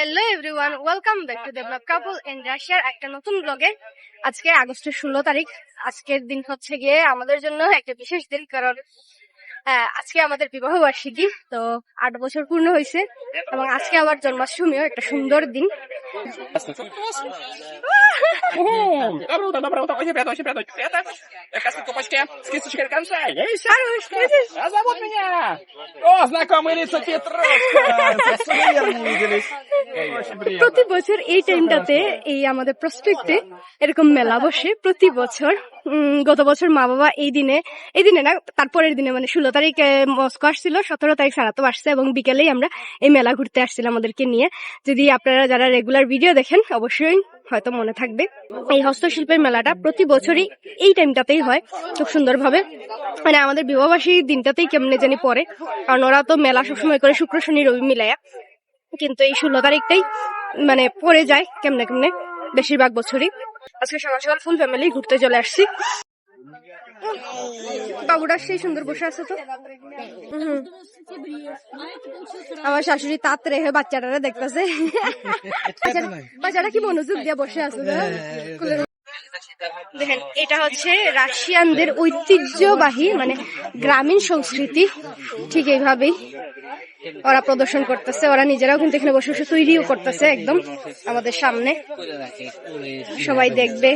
Hello everyone welcome back to develop couple in রাশিয়ার একটা নতুন ব্লগে আজকে আগস্টের ষোলো তারিখ আজকের দিন হচ্ছে গিয়ে আমাদের জন্য একটা বিশেষ দিন কারণ আহ, আজকে আমাদের বিবাহ বার্ষিকী তো আট বছর পূর্ণ হয়েছে এবং আজকে আবার জন্মাষ্টমীও একটা সুন্দর দিন Доброе утро, доброе утро. Очень приятно, очень приятно, очень приятно. Я как раз почти с кисточкой до конца. Эй, Хорош, видишь? а зовут меня? О, знакомый лица Петровка. প্রতি বছর এই টাইমটাতে এই আমাদের প্রসপেক্টে এরকম মেলা বসে প্রতি বছর গত বছর মা বাবা এই দিনে এই দিনে না তারপরের দিনে মানে ষোলো তারিখে মস্কো আসছিল সতেরো তারিখ সারাতো আসছে এবং বিকেলেই আমরা এই মেলা ঘুরতে আসছিলাম আমাদেরকে নিয়ে। যদি আপনারা যারা রেগুলার ভিডিও দেখেন অবশ্যই হয়তো মনে থাকবে। এই হস্তশিল্পের মেলাটা প্রতি বছরই এই টাইমটাতেই হয় খুব সুন্দরভাবে। মানে আমাদের বিবাহবাসী দিনটাতেই কেমনে জানি পরে কারণ ওরা তো মেলা সবসময় করে শুক্র শনি রবি মিলাইয়া। কিন্তু এই ষোলো তারিখটাই মানে পড়ে যায় কেমনে কেমনে বেশিরভাগ বছরই। আজকে সকাল সকাল ফুল ফ্যামিলি ঘুরতে চলে আসছি। বাবুটা সেই সুন্দর বসে আছে তো। আমার শাশুড়ি তাঁত রেখে বাচ্চাটারা দেখতেছে। বাচ্চাটা কি মনোযোগ দিয়ে বসে আছে দেখেন এটা হচ্ছে রাশিয়ানদের ঐতিহ্যবাহী মানে গ্রামীণ সংস্কৃতি। ঠিক এইভাবেই। ওরা প্রদর্শন করতেছে, ওরা নিজেরাও কিন্তু এখানে বসে বসে তৈরিও করতেছে একদম আমাদের সামনে। সবাই দেখবে।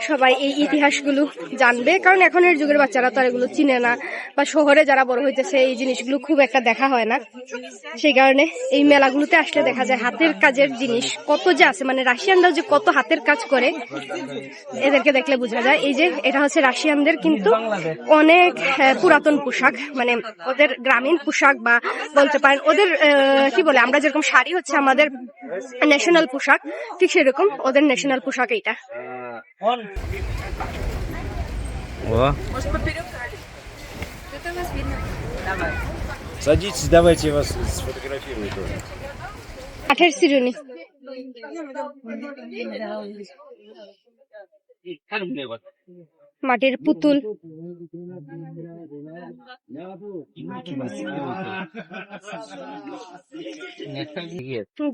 সবাই এই ইতিহাসগুলো জানবে। কারণ এখনের যুগের বাচ্চারা তো এগুলো চিনে না। বা শহরে যারা বড় হইতেছে এই জিনিসগুলো খুব একটা দেখা হয় না। সেই কারণে এই মেলাগুলোতে আসলে দেখা যায় হাতের কাজের জিনিস। কত যে আছে মানে রাশিয়ানরাও যে কত হাতের কাজ করে এদেরকে দেখলে বোঝা যায়। এই যে এটা হচ্ছে রাশিয়ানদের কিন্তু অনেক আহ, পুরাতন পোশাক। মানে ওদের গ্রামীণ পোশাক বা বলতে পারেন ওদের কি বলে আমরা যেরকম শাড়ি হচ্ছে আমাদের ন্যাশনাল পোশাক ঠিক সেরকম ওদের ন্যাশনাল পোশাক এইটা। О. Садитесь, давайте я вас сфотографирую тоже. কাঠের চিরুনি মাটির পুতুল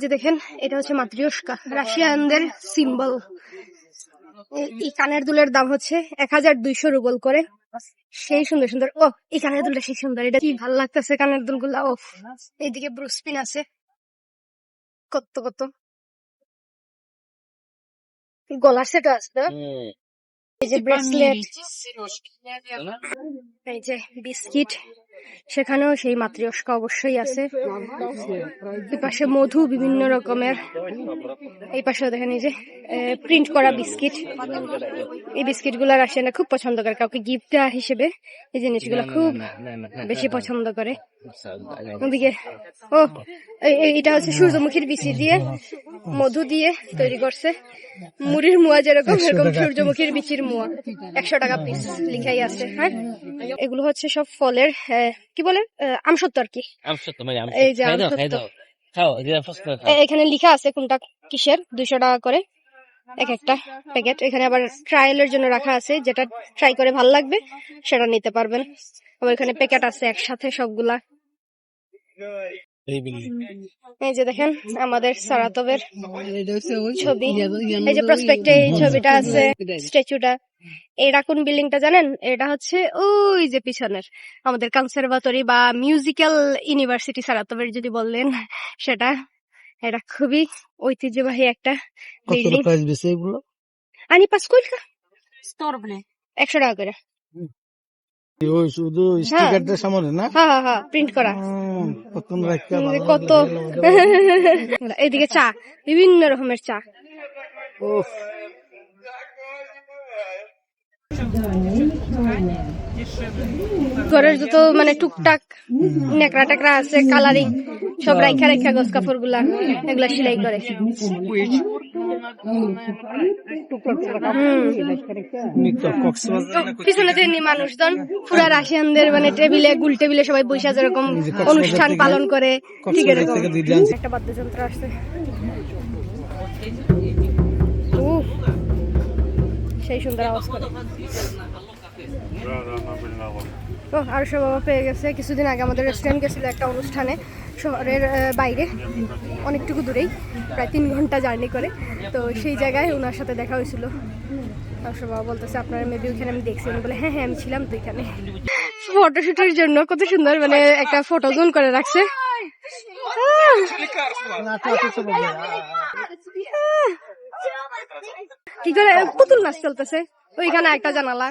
যে দেখেন এটা হচ্ছে মাতৃস্কা রাশিয়ানদের সিম্বল এই কানের দুলের দাম হচ্ছে এক হাজার দুইশো রুবল করে। সেই সুন্দর সুন্দর। ও এই কানের দুলটা সেই সুন্দর। এটা কি ভালো লাগতেছে কানের দুলগুলা ও এইদিকে ব্রুসপিন আছে। কত কত। গলার সেট আছে তো? এই যে ব্রেসলেট এই যে বিস্কিট। সেখানেও সেই মাতৃস্কা অবশ্যই আছে। এই পাশে মধু বিভিন্ন রকমের। এই পাশেও দেখেন এই যে প্রিন্ট করা বিস্কিট। এই বিস্কিটগুলো রাশিয়ানরা খুব পছন্দ করে। কাউকে গিফট দেওয়া হিসেবে এই জিনিসগুলো খুব বেশি পছন্দ করে। ওদিকে ও এই- এই- এটা হচ্ছে সূর্যমুখীর বিচি দিয়ে মধু দিয়ে তৈরি করছে। মুড়ির মুয়া যেরকম এরকম সূর্যমুখীর বিচির মুয়া। একশো টাকা পিস লিখাই আছে হ্যাঁ? এগুলো হচ্ছে সব ফলের কি বলে? আমসত্ব আর কি। আমসত্ব মানে এই যে আমসত্ব। এখানে লিখা আছে কোনটা কিসের? দুইশো টাকা করে এক একটা প্যাকেট। এখানে আবার ট্রায়ালের জন্য রাখা আছে যেটা ট্রাই করে ভালো লাগবে সেটা নিতে পারবেন। আবার এখানে প্যাকেট আছে একসাথে সবগুলা। এই যে দেখেন আমাদের সারাতবের ছবি। এই যে প্রসপেক্টে এই ছবিটা আছে স্ট্যাচুটা এটা কোন বিল্ডিংটা জানেন? এটা হচ্ছে ওই যে পিছনের। আমাদের কনসারভাটরি বা মিউজিক্যাল ইউনিভার্সিটি সারাতবের যদি বললেন সেটা। এটা খুবই ঐতিহ্যবাহী একটা বিল্ডিং আনি আনি পাঁচকুলকা একশো টাকা করে। ওই শুধু স্টিকারটা সামনে না? হ্যাঁ হ্যাঁ হ্যাঁ প্রিন্ট করা। কতক্ষণ রাখতে কত। লাগে। এইদিকে চা বিভিন্ন রকমের চা। উফ, ঘরের যত মানে টুকটাক নেকড়া টেকড়া আছে কালারিং সব রাইখা রাইখা গছ কাপড়গুলা এগুলা সেলাই করে। পিছনে যে মানুষজন পুরা রাশিয়ানদের মানে টেবিলে গুল টেবিলে সবাই বৈশা যেরকম অনুষ্ঠান পালন করে ঠিক এরকম আনছে একটা বাদ্যযন্ত্র আসছে উফ, সেই সুন্দর আওয়াজ করে ও, আর সব বাবা পেয়ে গেছে। কিছুদিন আগে আমাদের রেস্টুরেন্ট গেছিল একটা অনুষ্ঠানে, শহরের বাইরে, অনেকটুকু দূরেই, প্রায় তিন ঘণ্টা জার্নি করে। তো সেই জায়গায় ওনার সাথে দেখা হয়েছিল। আর বাবা বলতেছে, আপনারা মেবি ওইখানে আমি দেখছি। উনি বলে হ্যাঁ হ্যাঁ আমি ছিলাম তো এখানে। ফটোশুটের জন্য কত সুন্দর মানে একটা ফটো জোন করে রাখছে। কি করে, পুতুল নাচ চলতেছে। ওইখানে একটা জানালা।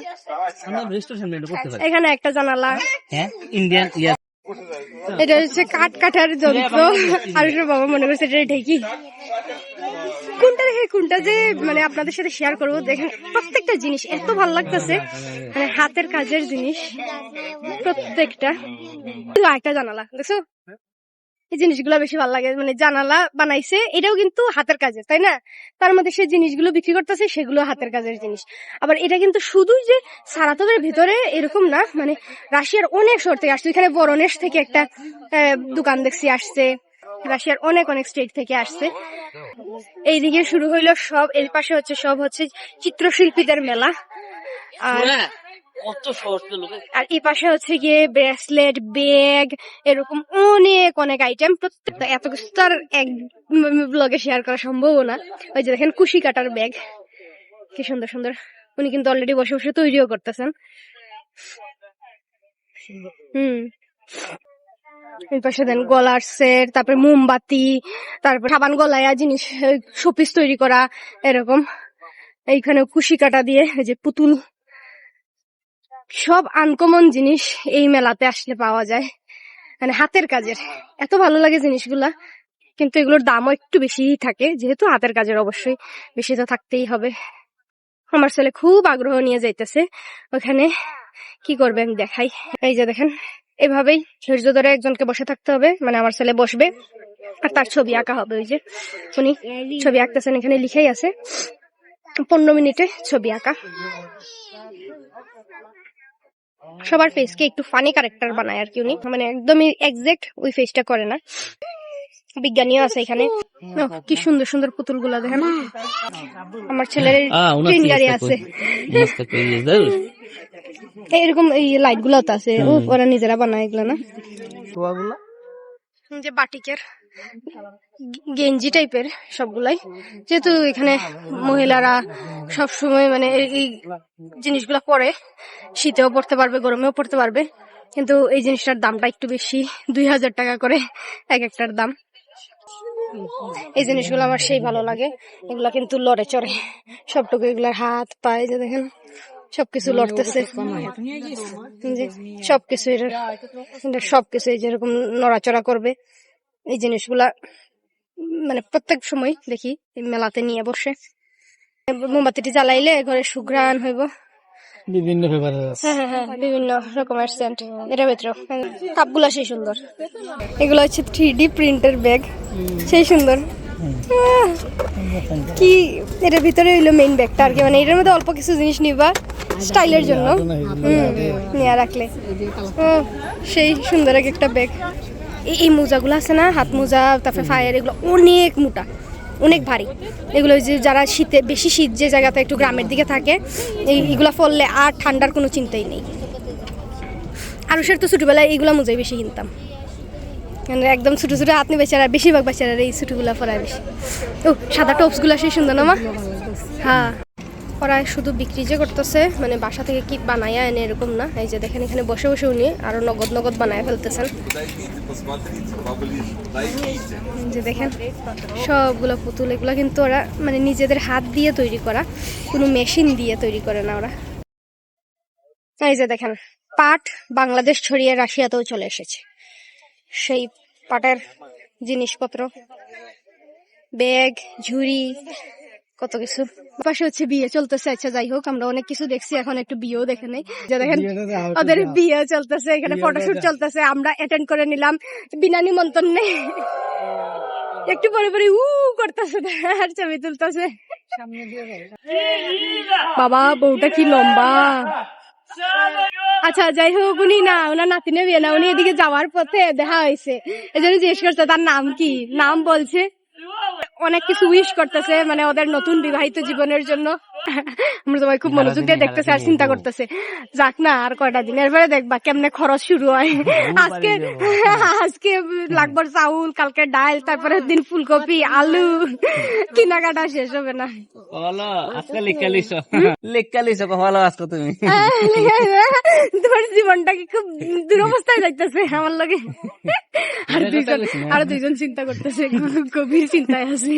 এখানে একটা জানালা। ইন্ডিয়ান এটা হচ্ছে কাঠ কাটার যন্ত্র। আর ওর বাবা মনে করছে এটা ঢেকি কোনটা রেখে কোনটা যে মানে আপনাদের সাথে শেয়ার করব। দেখেন প্রত্যেকটা জিনিস এত ভালো লাগতেছে। মানে হাতের কাজের জিনিস প্রত্যেকটা। একটা জানালা দেখছ? এই জিনিসগুলো বেশি ভালো লাগে। মানে জানালা বানাইছে, এটাও কিন্তু হাতের কাজের, তাই না? তার মধ্যে সেই জিনিসগুলো বিক্রি করতেছে, সেগুলো হাতের কাজের জিনিস। আবার এটা কিন্তু শুধুই যে সারাতবের ভিতরে এরকম না মানে রাশিয়ার অনেক শহর থেকে আসছে। এখানে বরনেশ থেকে একটা দোকান দেখছি আসছে। রাশিয়ার অনেক অনেক স্টেট থেকে আসছে। এইদিকে শুরু হইল সব, এর পাশে হচ্ছে সব হচ্ছে চিত্রশিল্পীদের মেলা। আর কত আর এই পাশে হচ্ছে গিয়ে ব্রেসলেট, ব্যাগ, এরকম অনেক অনেক আইটেম প্রত্যেকটা এত কিছু তো আর এক ব্লগে শেয়ার করা সম্ভব না। ওই যে দেখেন, কুশি কাটার ব্যাগ। কি সুন্দর সুন্দর। উনি কিন্তু অলরেডি বসে বসে তৈরিও করতেছেন। হুম। পাশে দেন গলার সেট তারপরে মোমবাতি, তারপর সাবান গলায়া জিনিস, শোপিস তৈরি করা, এরকম। এইখানে কুশি কাটা দিয়ে যে পুতুল সব আনকমন জিনিস এই মেলাতে আসলে পাওয়া যায়। মানে হাতের কাজের। এত ভালো লাগে জিনিসগুলা, কিন্তু এগুলোর দামও একটু বেশি থাকে, যেহেতু হাতের কাজের অবশ্যই বেশি তো থাকতেই হবে। আমার ছেলে খুব আগ্রহ নিয়ে যাইতেছে, ওখানে কি করবে আমি দেখাই। এই যে দেখেন, এভাবেই ধৈর্য ধরে একজনকে বসে থাকতে হবে মানে আমার ছেলে বসবে, আর তার ছবি আঁকা হবে ওই যে। উনি ছবি আঁকতেছেন, এখানে লিখেই আছে, পনেরো মিনিটে ছবি আঁকা। সবার ফেসকে একটু ফানি ক্যারেক্টার বানায় আর কি উনি। মানে একদমই এক্সাক্ট ওই ফেসটা করে না। বিজ্ঞানীও আছে এখানে। কি সুন্দর সুন্দর পুতুলগুলা দেখেন আমার ছেলের ট্রেন গাড়ি আছে। এরকম এই লাইটগুলো তো আছে। ও ওরা নিজেরা বানায় এগুলো না। যে বাটিকের। গেঞ্জি টাইপের সবগুলাই। যেহেতু এখানে মহিলারা সব সময় মানে এই- জিনিসগুলো পরে, শীতেও পড়তে পারবে, গরমেও পড়তে পারবে। কিন্তু এই জিনিসটার দামটা একটু বেশি, দুই হাজার টাকা করে এক একটার দাম। এই জিনিসগুলো আমার সেই ভালো লাগে। এগুলা কিন্তু লড়ে চড়ে। সবটুকু এগুলার হাত, পায়ে যে দেখেন, সবকিছু লড়তেছে। সবকিছু এটা সবকিছু এই যেরকম নড়াচড়া করবে। এই জিনিসগুলা মানে প্রত্যেক সময় দেখি এই মেলাতে নিয়ে বসে। মোমবাতিটি জ্বালাইলে ঘরে সুঘ্রাণ হইব। বিভিন্ন হ্যাঁ হ্যাঁ হ্যাঁ বিভিন্ন রকমের সেন্ট এটার ভেতরেও। কাপগুলা সেই সুন্দর। এগুলো হচ্ছে থ্রি ডি প্রিন্টের ব্যাগ সেই সুন্দর। কি এটার ভিতরে হইল মেইন ব্যাগটা আর কি। মানে এটার মধ্যে অল্প কিছু জিনিস নিবা স্টাইলের জন্য। হুম নিয়ে রাখলে। সেই সুন্দর এক একটা ব্যাগ এই এই মোজাগুলো আছে না হাত মোজা তারপরে ফায়ার এগুলো অনেক মোটা অনেক ভারী। এগুলো যে যারা শীতে বেশি শীত যে জায়গাতে একটু গ্রামের দিকে থাকে এই এগুলো ফললে আর ঠান্ডার কোনো চিন্তাই নেই। আরুষের তো ছোটবেলায় এইগুলো মোজাই বেশি কিনতাম। মানে একদম ছোটো ছোটো হাত নিয়ে বেচারা বেশিরভাগ বেচারা এই ছোটগুলা পরায় বেশি। ও সাদা টপসগুলো সেই সুন্দর না মা? হ্যাঁ। ওরা শুধু বিক্রি যে করতেছে মানে বাসা থেকে কি বানায়া এনে এরকম না। এই যে দেখেন এখানে বসে বসে উনি আরও নগদ নগদ বানায় ফেলতেছেন। যে দেখেন সবগুলো পুতুল, এগুলো কিন্তু ওরা মানে নিজেদের হাত দিয়ে তৈরি করা, কোনো মেশিন দিয়ে তৈরি করে না ওরা। এই যে দেখেন, পাট বাংলাদেশ ছড়িয়ে রাশিয়াতেও চলে এসেছে। সেই পাটের জিনিসপত্র, ব্যাগ, ঝুড়ি কত কিছু। পাশে হচ্ছে বিয়ে চলতেছে আচ্ছা যাই হোক আমরা অনেক কিছু দেখছি এখন একটু বিয়েও দেখে নেই। যে দেখেন ওদের বিয়ে চলতেছে এখানে ফটোশুট চলতেছে আমরা অ্যাটেন্ড করে নিলাম বিনা নিমন্ত্রণে। একটু পরে পরে উ করতেছে আর ছবি তুলতেছে। বাবা বউটা কি লম্বা। আচ্ছা যাই হোক উনি না ওনার নাতিনে বিয়ে না উনি এদিকে যাওয়ার পথে দেখা হয়েছে। এই জন্য জিজ্ঞেস করছে তার নাম কি? নাম বলছে অনেক কিছু উইশ করতেছে মানে ওদের নতুন বিবাহিত জীবনের জন্য। আমরা সবাই খুব মনোযোগ দিয়ে দেখতেছে আর চিন্তা করতেছে যাক না আর কয়টা দিন এরপরে দেখবা কেমনে খরচ শুরু হয়। আজকে আজকে লাগবার চাউল কালকে ডাল তারপরে দিন ফুলকপি আলু কেনাকাটা শেষ হবে না। বলো আজকে লেখা লিছো। ভালো আজকে তুমি। তোমার জীবনটা কি খুব দুরবস্থায় যাইতেছে আমার লগে? আর দুইজন আর দুইজন চিন্তা করতেছে গভীর চিন্তায় আছে।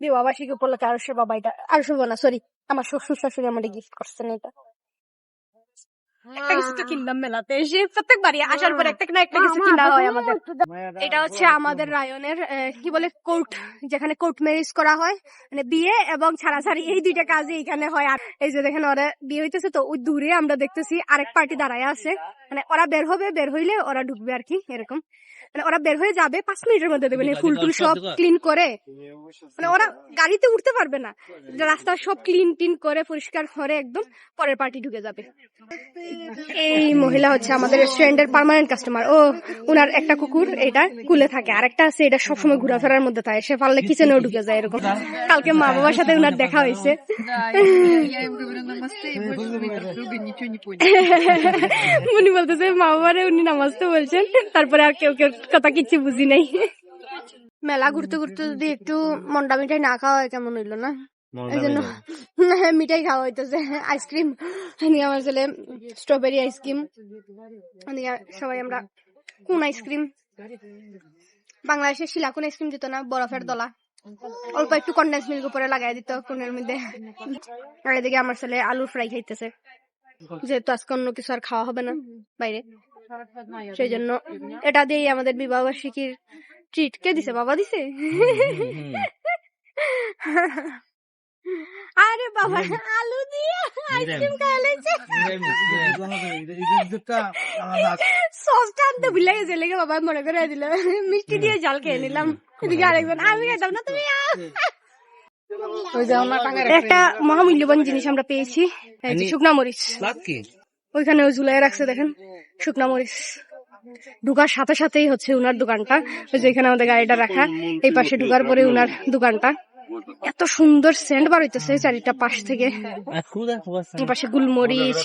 বিবাহবার্ষিকী উপলক্ষে আরশের বাবা এটা আরশের না সরি আমার শ্বশুর শাশুড়ি আমাকে গিফট করছেন এটা। একটা কিছু তো কিনলাম মেলাতে এসে প্রত্যেকবারই আসার পর একটা না একটা কিছু কিনা হয় আমাদের। এটা হচ্ছে আমাদের রায়নের আহ, কি বলে কোর্ট যেখানে কোর্ট ম্যারেজ করা হয় মানে বিয়ে এবং ছাড়াছাড়ি এই দুইটা কাজই এখানে হয়। আর এই যে দেখেন ওরা বিয়ে হইতেছে তো ওই দূরে আমরা দেখতেছি আরেক পার্টি দাঁড়ায় আছে। মানে ওরা বের হবে বের হইলে ওরা ঢুকবে আর কি এরকম। মানে ওরা বের হয়ে যাবে পাঁচ মিনিটের মধ্যে দেবে ফুল টুল সব ক্লিন করে। মানে ওরা গাড়িতে উঠতে পারবে না। রাস্তা সব ক্লিন টিন করে পরিষ্কার করে একদম পরের পার্টি ঢুকে যাবে। এই মহিলা হচ্ছে আমাদের রেস্টুরেন্টের পার্মানেন্ট কাস্টমার ও উনার একটা কুকুর এটা কুলে থাকে। আর একটা আছে এটা সবসময় ঘোরাফেরার মধ্যে থাকে। সে পারলে কিচেনেও ঢুকে যায় এরকম। কালকে মা বাবার সাথে উনার দেখা হয়েছে। উনি বলতেছে মা বাবারে উনি নামাজতে বলছেন। তারপরে আর কেউ কেউ কথা কিছু বুঝি নাই। মেলা ঘুরতে ঘুরতে যদি একটু মন্ডা মিঠাই না খাওয়া হয় কেমন হইল না? এই জন্য হ্যাঁ, মিঠাই খাওয়া হইতেছে। আইসক্রিম। এদিকে আমার ছেলে স্ট্রবেরি আইসক্রিম। এদিকে সবাই আমরা কোন আইসক্রিম? বাংলাদেশের শিলাকুন আইসক্রিম দিত না বরফের দলা। অল্প একটু কন্ডেন্স মিল্ক উপরে লাগাই দিত কোনের মধ্যে। আর এদিকে আমার ছেলে আলু ফ্রাই খাইতেছে। যেহেতু আজকে অন্য কিছু আর খাওয়া হবে না বাইরে। সেই জন্য এটা দিয়েই আমাদের বিবাহ বার্ষিকীর ট্রিট কে দিছে বাবা দিছে? আরে বাবা আলু দিয়ে আইসক্রিম ভুলে গেছে লেগে বাবা মনে করে দিল। মিষ্টি দিয়ে জল খেয়ে নিলাম। এদিকে আরেকজন আমি খেতাম না তুমি। একটা মহামূল্যবান জিনিস আমরা পেয়েছি শুকনা মরিচ। লাভ ওই ওইখানে ঝুলাই রাখছে দেখেন? শুকনা মরিচ। ঢুকার সাথে সাথেই হচ্ছে উনার দোকানটা। ওই যে এখানে আমাদের গাড়িটা রাখা এই পাশে ঢুকার পরে উনার দোকানটা। এত সুন্দর সেন্ট বার হইতেছে চারিটা পাশ থেকে। পাশে গুলমরিচ।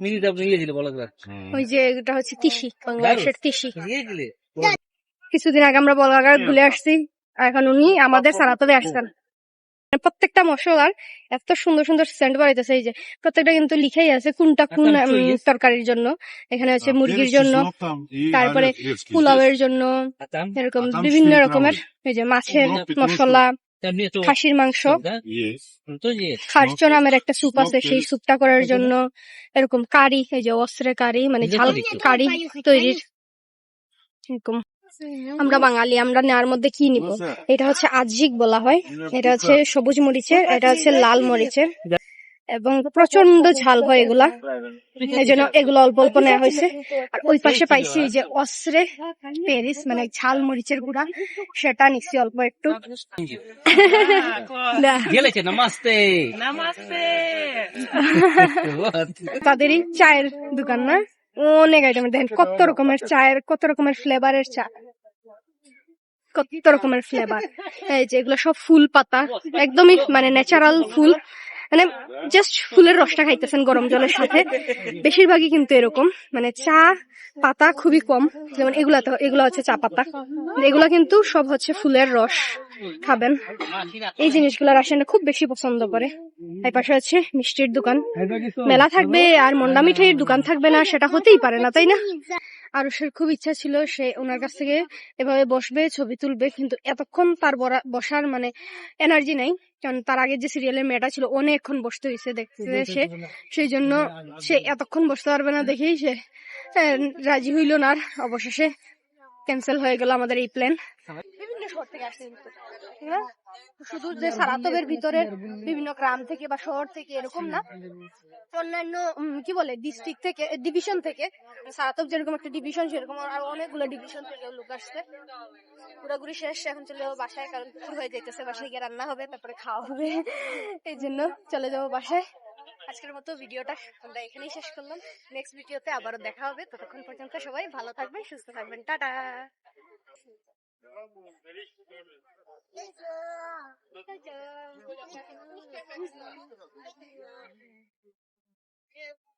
মিনি ওই যে এটা হচ্ছে তিসি বাংলাদেশের তিসি। কিছুদিন আগে আমরা বলগাগার ঘুরে আসছি। আর এখন উনি আমাদের সারাতবে আসছেন। প্রত্যেকটা মশলার এত সুন্দর সুন্দর সেন্ট বাড়াইতেছে। এই যে প্রত্যেকটা কিন্তু লিখেই আছে কোনটা কোন তরকারির জন্য। এখানে হচ্ছে মুরগির জন্য তারপরে পোলাওয়ের জন্য এরকম বিভিন্ন রকমের এই যে মাছের মশলা খাসির মাংস। তো যে খারচো নামের একটা স্যুপ আছে সেই স্যুপটা করার জন্য এরকম কারি এই যে অস্ত্রে কারি মানে ঝাল কারি তৈরির এরকম। আমরা বাঙালি আমরা নেওয়ার মধ্যে কি নিব? এটা হচ্ছে আজিক বলা হয়। এটা হচ্ছে সবুজ মরিচের এটা হচ্ছে লাল মরিচের। এবং প্রচণ্ড ঝাল হয় এগুলা। এই জন্য এগুলো অল্প অল্প নেওয়া হয়েছে। আর ওই পাশে পাইছি এই যে অস্ত্রে পেরিস মানে ঝাল মরিচের গুঁড়া। সেটা নিচ্ছি অল্প একটু। তাদেরই চায়ের দোকান না? অনেক আইটেম দেখেন কত রকমের চায়ের কত রকমের ফ্লেভারের চা। কত রকমের ফ্লেভার এই যে এগুলো সব ফুল পাতা একদমই মানে ন্যাচারাল ফুল। মানে জাস্ট ফুলের রসটা খাইতেছেন গরম জলের সাথে। বেশিরভাগই কিন্তু এরকম। মানে চা, পাতা খুবই কম। যেমন এগুলা এগুলো হচ্ছে চা পাতা। এগুলা কিন্তু সব হচ্ছে ফুলের রস খাবেন। এই জিনিসগুলো রাশিয়ানরা খুব বেশি পছন্দ করে। এই পাশে হচ্ছে মিষ্টির দোকান। মেলা থাকবে আর মন্ডা মিঠাইয়ের দোকান থাকবে না, সেটা হতেই পারে না, তাই না? আরুষের খুব ইচ্ছা ছিল সে ওনার কাছ থেকে এভাবে বসবে ছবি তুলবে কিন্তু এতক্ষণ তার বসার মানে এনার্জি নাই। কারণ তার আগে যে সিরিয়ালের মেয়েটা ছিল অনেকক্ষণ বসতে হয়েছে দেখতে সে। সেই জন্য সে এতক্ষণ বসতে পারবে না দেখেই সে আহ, রাজি হইল না আর অবশেষে ক্যান্সেল হয়ে গেল আমাদের এই প্ল্যান শহর থেকে আসছে কিন্তু হ্যাঁ? শুধু যে সারাতবের ভিতরে বিভিন্ন গ্রাম থেকে বা শহর থেকে এরকম না, অন্যান্য কি বলে ডিস্ট্রিক্ট থেকে ডিভিশন থেকে, সারাতব যেরকম একটা ডিভিশন সেরকম আর অনেকগুলো ডিভিশন থেকে লোক আসছে। পুরোপুরি শেষ, এখন চলে যাব বাসায়, কারণ দুপুর হয়ে যাইতেছে, বাসায় গিয়ে রান্না হবে, তারপরে খাওয়া হবে, এই জন্য চলে যাব বাসায়। আজকের মতো ভিডিওটা আমরা এখানেই শেষ করলাম। নেক্সট ভিডিওতে আবারও দেখা হবে। ততক্ষণ পর্যন্ত সবাই ভালো থাকবেন, সুস্থ থাকবেন। টাটা! Thank you.